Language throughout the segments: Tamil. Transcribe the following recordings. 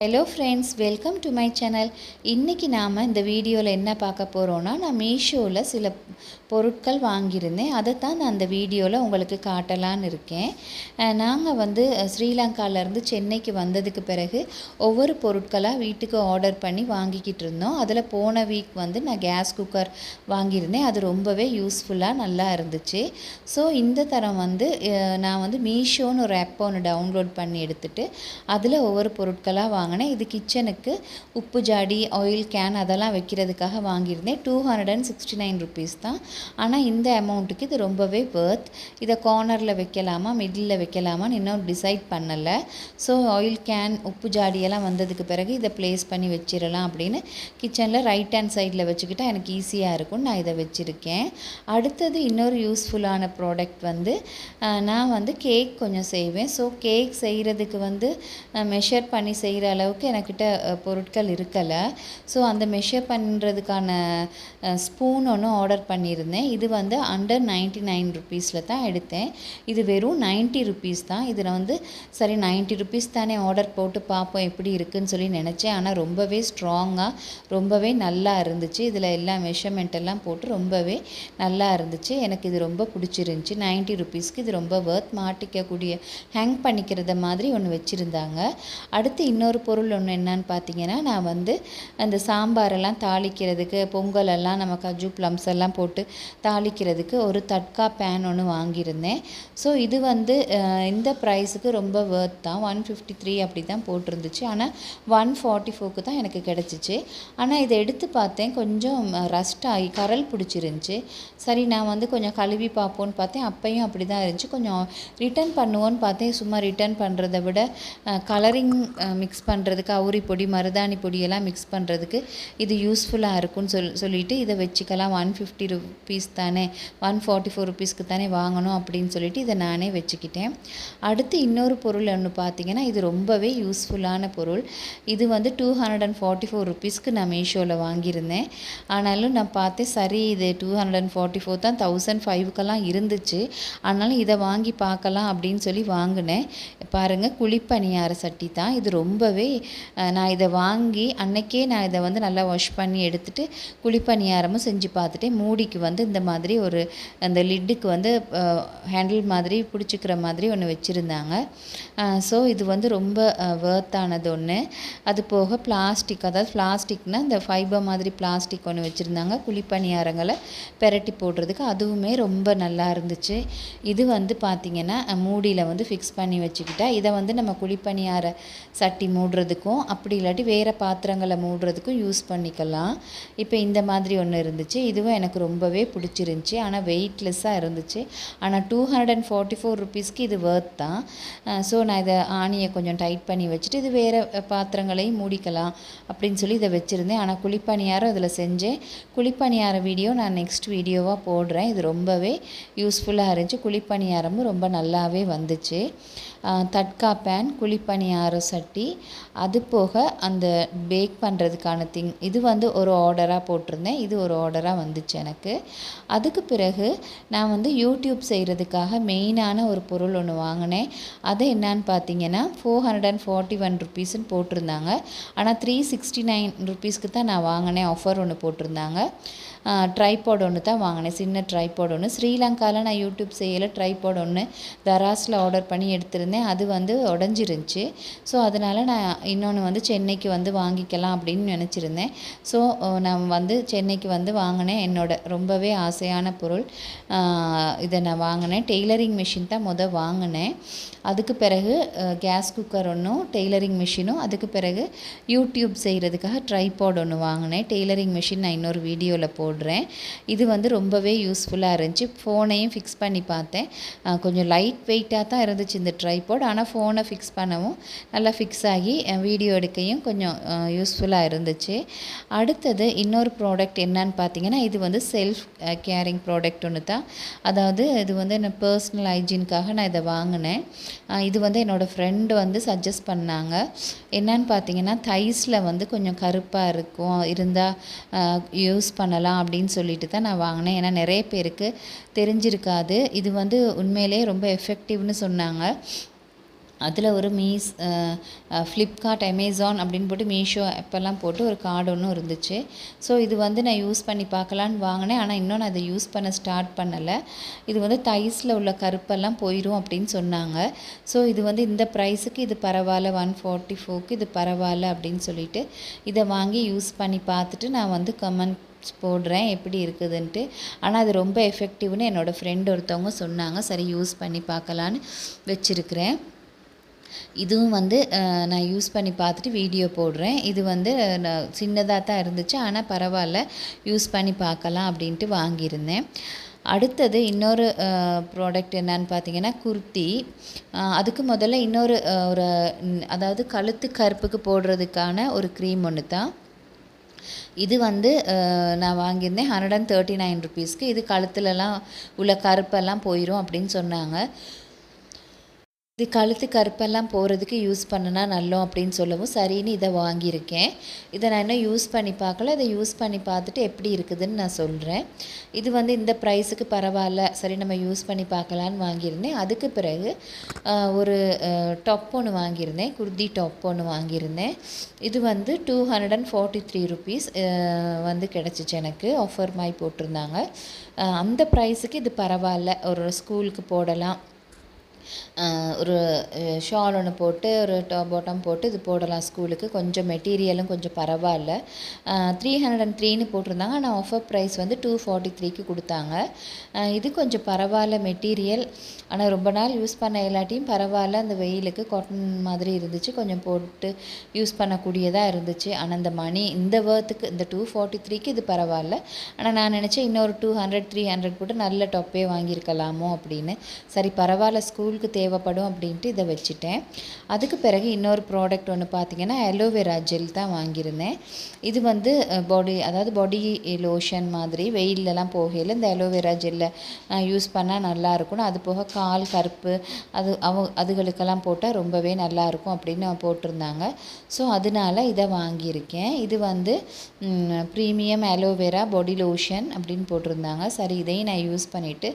Hello friends welcome to my channel இன்றைக்கி நாம் இந்த வீடியோவில் என்ன பார்க்க போகிறோன்னா நான் மீஷோவில் சில பொருட்கள் வாங்கியிருந்தேன். அதை தான் நான் அந்த வீடியோவில் உங்களுக்கு காட்டலான்னு இருக்கேன். நாங்கள் வந்து ஸ்ரீலங்காவிலேருந்து சென்னைக்கு வந்ததுக்கு பிறகு ஒவ்வொரு பொருட்களாக வீட்டுக்கு ஆர்டர் பண்ணி வாங்கிக்கிட்டு இருந்தோம். அதில் போன வீக் வந்து நான் கேஸ் குக்கர் வாங்கியிருந்தேன். அது ரொம்பவே யூஸ்ஃபுல்லாக நல்லா இருந்துச்சு. ஸோ இந்த தரம் வந்து நான் வந்து மீஷோன்னு ஒரு ஆப் ஒன்று டவுன்லோட் பண்ணி எடுத்துகிட்டு அதில் ஒவ்வொரு பொருட்களாக வாங்கினேன். இது கிச்சனுக்கு உப்பு ஜாடி ஆயில் கேன் அதெல்லாம் வைக்கிறதுக்காக வாங்கியிருந்தேன். Two hundred and sixty nine rupees தான். ஆனால் இந்த அமௌண்ட்டுக்கு இது ரொம்பவே worth. இதை கார்னரில் வைக்கலாமா மிடில் வைக்கலாமான்னு இன்னும் டிசைட் பண்ணலை. ஸோ ஆயில் கேன் உப்பு ஜாடியெல்லாம் வந்ததுக்கு பிறகு இதை ப்ளேஸ் பண்ணி வச்சிடலாம் அப்படின்னு கிச்சனில் ரைட் ஹேண்ட் சைடில் வச்சுக்கிட்டால் எனக்கு ஈஸியாக இருக்கும். நான் இதை வச்சுருக்கேன். அடுத்தது இன்னொரு யூஸ்ஃபுல்லான ப்ராடக்ட் வந்து நான் வந்து கேக் கொஞ்சம் செய்வேன். ஸோ கேக் செய்கிறதுக்கு வந்து மெஷர் பண்ணி செய்கிற அளவுக்கு எனக்கிட்ட பொருட்கள் இருக்கலை. ஸோ அந்த மெஷர் பண்ணுறதுக்கான ஸ்பூன் ஒன்று ஆர்டர் பண்ணியிருந்தேன். இது வந்து அண்டர் நைன்ட்டி நைன் ருபீஸில் தான் எடுத்தேன். இது வெறும் நைன்ட்டி ருபீஸ் தான். இதில் வந்து சரி நைன்ட்டி ருபீஸ் தானே ஆர்டர் போட்டு பார்ப்போம் எப்படி இருக்குதுன்னு சொல்லி நினச்சேன். ஆனால் ரொம்பவே ஸ்ட்ராங்காக ரொம்பவே நல்லா இருந்துச்சு. இதில் எல்லா மெஷர்மெண்ட் எல்லாம் போட்டு ரொம்பவே நல்லா இருந்துச்சு. எனக்கு இது ரொம்ப பிடிச்சிருந்துச்சி. நைன்ட்டி ருபீஸ்க்கு இது ரொம்ப ஒர்த் மாட்டிக்கக்கூடிய ஹேங் பண்ணிக்கிறத மாதிரி ஒன்று வச்சுருந்தாங்க. அடுத்து இன்னொரு பொருள் ஒன்று என்னன்னு பார்த்தீங்கன்னா நான் வந்து அந்த சாம்பாரெல்லாம் தாளிக்கிறதுக்கு பொங்கல் எல்லாம் நம்ம கஜு ப்ளம்ஸ் எல்லாம் போட்டு தாளிக்கிறதுக்கு ஒரு தட்கா பேன் ஒன்று வாங்கியிருந்தேன். ஸோ இது வந்து இந்த ப்ரைஸுக்கு ரொம்ப ஒர்த் தான். ஒன் ஃபிஃப்டி த்ரீ அப்படி தான் போட்டிருந்துச்சு. ஆனால் ஒன் ஃபார்ட்டி ஃபோக்கு தான் எனக்கு கிடச்சிச்சு. ஆனால் இதை எடுத்து பார்த்தேன். கொஞ்சம் ரஸ்ட் ஆகி கரல் பிடிச்சிருந்துச்சி. சரி நான் வந்து கொஞ்சம் கழுவி பார்ப்போன்னு பார்த்தேன். அப்பையும் அப்படி தான் இருந்துச்சு. கொஞ்சம் ரிட்டர்ன் பண்ணுவோன்னு பார்த்தேன். சும்மா ரிட்டர்ன் பண்ணுறதை விட கலரிங் மிக்ஸ் பண்ணுறதுக்கு அவுரி பொடி மருதாணி பொடியெல்லாம் மிக்ஸ் பண்ணுறதுக்கு இது யூஸ்ஃபுல்லாக இருக்கும்னு சொல் சொல்லிவிட்டு இதை வச்சுக்கலாம். ஒன் ஃபிஃப்டி ருபீஸ் தானே ஒன் ஃபார்ட்டி ஃபோர் ருபீஸ்க்கு தானே வாங்கணும் அப்படின்னு சொல்லிட்டு இதை நானே வச்சுக்கிட்டேன். அடுத்து இன்னொரு பொருள் ஒன்று பார்த்தீங்கன்னா இது ரொம்பவே யூஸ்ஃபுல்லான பொருள். இது வந்து two hundred and forty four ருபீஸ்க்கு நான் மீஷோவில் வாங்கியிருந்தேன். ஆனாலும் நான் பார்த்தேன் சரி இது two hundred and forty four தான் தௌசண்ட் ஃபைவுக்கெல்லாம் இருந்துச்சு. ஆனாலும் இதை வாங்கி பார்க்கலாம் அப்படின்னு சொல்லி வாங்கினேன். பாருங்கள் குழிப்பணியார சட்டி தான். இது ரொம்பவே போய் நான் இதை வாங்கி அன்னைக்கே நான் இதை வந்து நல்லா வாஷ் பண்ணி எடுத்துகிட்டு குழிப்பணியாரமும் செஞ்சு பார்த்துட்டேன் மூடிக்கு வந்து இந்த மாதிரி ஒரு அந்த லிட்டுக்கு வந்து ஹேண்டில் மாதிரி பிடிச்சிக்கிற மாதிரி ஒன்று வச்சுருந்தாங்க. ஸோ இது வந்து ரொம்ப வேர்த்தானது ஒன்று அது போக பிளாஸ்டிக் அதாவது பிளாஸ்டிக்னால் இந்த ஃபைபர் மாதிரி பிளாஸ்டிக் ஒன்று வச்சுருந்தாங்க. குழிப்பணியாரங்களை பெரட்டி போடுறதுக்கு அதுவுமே ரொம்ப நல்லா இருந்துச்சு. இது வந்து பார்த்திங்கன்னா மூடியில் வந்து ஃபிக்ஸ் பண்ணி வச்சுக்கிட்டா இதை வந்து நம்ம குழிப்பணியார சட்டி மூடுறதுக்கும் அப்படி இல்லாட்டி வேறு பாத்திரங்களை மூடுறதுக்கும் யூஸ் பண்ணிக்கலாம். இப்போ இந்த மாதிரி ஒன்று இருந்துச்சு. இதுவும் எனக்கு ரொம்பவே பிடிச்சிருந்துச்சி. ஆனால் வெயிட்லெஸ்ஸாக இருந்துச்சு. ஆனால் two hundred and forty four ருபீஸ்க்கு இது ஒர்த் தான். ஸோ நான் இதை ஆணியை கொஞ்சம் டைட் பண்ணி வச்சுட்டு இது வேறு பாத்திரங்களையும் மூடிக்கலாம் அப்படின்னு சொல்லி இதை வச்சுருந்தேன். ஆனால் குழிப்பணியாரம் இதில் செஞ்சேன். குழிப்பணியார வீடியோ நான் நெக்ஸ்ட் வீடியோவாக போடுறேன். இது ரொம்பவே யூஸ்ஃபுல்லாக இருந்துச்சு. குழிப்பணியாரமும் ரொம்ப நல்லாவே வந்துச்சு. தட்கா பேன் குழிப்பணியார சட்டி அது போக அந்த பேக் பண்ணுறதுக்கான திங் இது வந்து ஒரு ஆர்டராக போட்டிருந்தேன். இது ஒரு ஆர்டராக வந்துச்சு எனக்கு. அதுக்கு பிறகு நான் வந்து யூடியூப் செய்கிறதுக்காக மெயினான ஒரு பொருள் ஒன்று வாங்கினேன். அது என்னான்னு பார்த்தீங்கன்னா four hundred and forty one ருபீஸ்ன்னு போட்டிருந்தாங்க. ஆனால் த்ரீ சிக்ஸ்டி நைன் ருபீஸ்க்கு தான் நான் வாங்கினேன். ஆஃபர் ஒன்று போட்டிருந்தாங்க. ட்ரைபாட் ஒன்று தான் வாங்கினேன். சின்ன ட்ரைபாட் ஒன்று ஸ்ரீலங்காவில் நான் யூடியூப் செய்யலை. ட்ரைபாட் ஒன்று தராஸில் ஆர்டர் பண்ணி எடுத்திருந்தேன். அது வந்து உடஞ்சிருந்துச்சு. ஸோ அதனால் நான் இன்னொன்று வந்து சென்னைக்கு வந்து வாங்கிக்கலாம் அப்படின்னு நினச்சிருந்தேன். ஸோ நான் வந்து சென்னைக்கு வந்து வாங்கினேன். என்னோட ரொம்பவே ஆசையான பொருள். இதை நான் வாங்கினேன். டெய்லரிங் மிஷின் தான் முத வாங்கினேன். அதுக்கு பிறகு கேஸ் குக்கர் ஒன்றும் டெய்லரிங் மிஷினும். அதுக்கு பிறகு யூடியூப் செய்கிறதுக்காக ட்ரைபாட் ஒன்று வாங்கினேன். டெய்லரிங் மிஷின் நான் இன்னொரு வீடியோவில் போடுறேன். இது வந்து ரொம்பவே யூஸ்ஃபுல்லாக இருந்துச்சு. ஃபோனையும் ஃபிக்ஸ் பண்ணி பார்த்தேன். கொஞ்சம் லைட் வெயிட்டாக தான் இருந்துச்சு இந்த ட்ரை ட்ரைபோட் ஆனால் ஃபோனை ஃபிக்ஸ் பண்ணவும் நல்லா ஃபிக்ஸ் ஆகி வீடியோ எடுக்கையும் கொஞ்சம் யூஸ்ஃபுல்லாக இருந்துச்சு. அடுத்தது இன்னொரு ப்ராடக்ட் என்னன்னு பார்த்தீங்கன்னா இது வந்து செல்ஃப் கேரிங் ப்ராடக்ட் ஒன்று தான். அதாவது இது வந்து என்ன பர்சனல் ஹைஜீனுக்காக நான் இதை வாங்கினேன். இது வந்து என்னோடய ஃப்ரெண்டு வந்து சஜஸ்ட் பண்ணாங்க. என்னன்னு பார்த்தீங்கன்னா தைஸில் வந்து கொஞ்சம் கருப்பாக இருக்கும். இருந்தால் யூஸ் பண்ணலாம் அப்படின்னு சொல்லிட்டு தான் நான் வாங்கினேன். ஏன்னா நிறைய பேருக்கு தெரிஞ்சிருக்காது. இது வந்து உண்மையிலே ரொம்ப எஃபெக்டிவ்னு சொன்னாங்க. அதில் ஒரு மீஸ் ஃப்ளிப்கார்ட் அமேசான் அப்படின்னு போட்டு மீஷோ ஆப்பெல்லாம் போட்டு ஒரு கார்டு ஒன்றும் இருந்துச்சு. ஸோ இது வந்து நான் யூஸ் பண்ணி பார்க்கலான்னு வாங்கினேன். ஆனால் இன்னும் நான் அதை யூஸ் பண்ண ஸ்டார்ட் பண்ணலை. இது வந்து தைஸில் உள்ள கருப்பெல்லாம் போயிடும் அப்படின்னு சொன்னாங்க. ஸோ இது வந்து இந்த ப்ரைஸுக்கு இது பரவாயில்ல ஒன் ஃபார்ட்டி ஃபோர்க்கு இது பரவாயில்ல அப்படின்னு சொல்லிட்டு இதை வாங்கி யூஸ் பண்ணி பார்த்துட்டு நான் வந்து கமெண்ட் போடுறேன் எப்படி இருக்குதுன்ட்டு. ஆனால் அது ரொம்ப எஃபெக்டிவ்னு என்னோடய ஃப்ரெண்ட் ஒருத்தவங்க சொன்னாங்க. சரி யூஸ் பண்ணி பார்க்கலான்னு வச்சுருக்கிறேன். இதுவும் வந்து நான் யூஸ் பண்ணி பார்த்துட்டு வீடியோ போடுறேன். இது வந்து சின்னதாக தான் இருந்துச்சு. ஆனால் பரவாயில்ல. யூஸ் பண்ணி பார்க்கலாம் அப்படின்ட்டு வாங்கியிருந்தேன். அடுத்தது இன்னொரு ப்ராடக்ட் என்னன்னு பார்த்தீங்கன்னா குர்த்தி. அதுக்கு முதல்ல இன்னொரு ஒரு அதாவது கழுத்து கருப்புக்கு போடுறதுக்கான ஒரு க்ரீம் ஒன்று தான். இது வந்து நான் வாங்கியிருந்தேன். ஹண்ட்ரட் அண்ட் தேர்ட்டி நைன் ருபீஸ்க்கு இது கழுத்துலலாம் உள்ள கருப்பெல்லாம் போயிடும் அப்படின்னு சொன்னாங்க. இது கழுத்து கருப்பெல்லாம் போகிறதுக்கு யூஸ் பண்ணுனா நல்லோம் அப்படின்னு சொல்லவும் சரின்னு இதை வாங்கியிருக்கேன். இதை நான் இன்னும் யூஸ் பண்ணி பார்க்கல. இதை யூஸ் பண்ணி பார்த்துட்டு எப்படி இருக்குதுன்னு நான் சொல்கிறேன் இது வந்து இந்த ப்ரைஸுக்கு பரவாயில்ல. சரி நம்ம யூஸ் பண்ணி பார்க்கலான்னு வாங்கியிருந்தேன். அதுக்கு பிறகு ஒரு டாப் ஒன்று வாங்கியிருந்தேன். குர்தி டாப் ஒன்று வாங்கியிருந்தேன். இது வந்து two hundred and forty three rupees வந்து கிடச்சிச்சு எனக்கு. ஆஃபர் மாதிரி போட்டிருந்தாங்க. அந்த ப்ரைஸுக்கு இது பரவாயில்ல. ஒரு ஸ்கூலுக்கு போடலாம். ஒரு ஷால் ஒன்று போட்டு ஒரு டாப் பாட்டம் போட்டு இது போடலாம் ஸ்கூலுக்கு. கொஞ்சம் மெட்டீரியலும் கொஞ்சம் பரவாயில்ல. த்ரீ ஹண்ட்ரட் அண்ட் த்ரீன்னு போட்டிருந்தாங்க. ஆனால் ஆஃபர் ப்ரைஸ் வந்து டூ ஃபார்ட்டி த்ரீக்கு கொடுத்தாங்க. இது கொஞ்சம் பரவாயில்ல மெட்டீரியல் ஆனால் ரொம்ப நாள் யூஸ் பண்ண எல்லாட்டியும் பரவாயில்ல. அந்த வெயிலுக்கு காட்டன் மாதிரி இருந்துச்சு. கொஞ்சம் போட்டு யூஸ் பண்ணக்கூடியதாக இருந்துச்சு. ஆனால் இந்த மணி இந்த வேர்த்துக்கு இந்த டூ ஃபார்ட்டி த்ரீக்கு இது பரவாயில்ல. ஆனால் நான் நினச்சேன் இன்னொரு டூ ஹண்ட்ரட் த்ரீ ஹண்ட்ரட் போட்டு நல்ல டாப்பே வாங்கியிருக்கலாமோ அப்படின்னு. சரி பரவாயில்ல ஸ்கூல் ஸ்கூலுக்கு தேவைப்படும் அப்படின்ட்டு இதை வச்சுட்டேன். அதுக்கு பிறகு இன்னொரு ப்ராடக்ட் ஒன்று பார்த்தீங்கன்னா அலோவேரா ஜெல் தான் வாங்கியிருந்தேன். இது வந்து பாடி அதாவது பாடி லோஷன் மாதிரி வெயிலெலாம் போகையில் இந்த அலோவேரா ஜெல்லை யூஸ் பண்ணால் நல்லா இருக்கும்னு அது போக கால் கருப்பு அது அவ அதுகளுக்கெல்லாம் போட்டால் ரொம்பவே நல்லாயிருக்கும் அப்படின்னு போட்டிருந்தாங்க. ஸோ அதனால இதை வாங்கியிருக்கேன். இது வந்து ப்ரீமியம் அலோவேரா பாடி லோஷன் அப்படின்னு போட்டிருந்தாங்க. சரி இதையும் நான் யூஸ் பண்ணிவிட்டு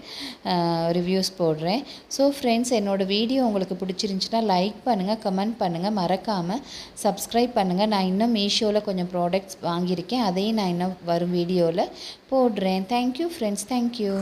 ரிவ்யூஸ் போடுறேன். ஸோ ஃப்ரெண்ட்ஸ் என்னோட வீடியோ உங்களுக்கு பிடிச்சிருந்துச்சின்னா லைக் பண்ணுங்கள் கமெண்ட் பண்ணுங்கள் மறக்காமல் சப்ஸ்கிரைப் பண்ணுங்கள் நான் இன்னும் மீஷோவில் கொஞ்சம் ப்ராடக்ட்ஸ் வாங்கியிருக்கேன். அதையும் நான் இன்னும் வரும் வீடியோவில் போடுறேன். Thank you friends thank you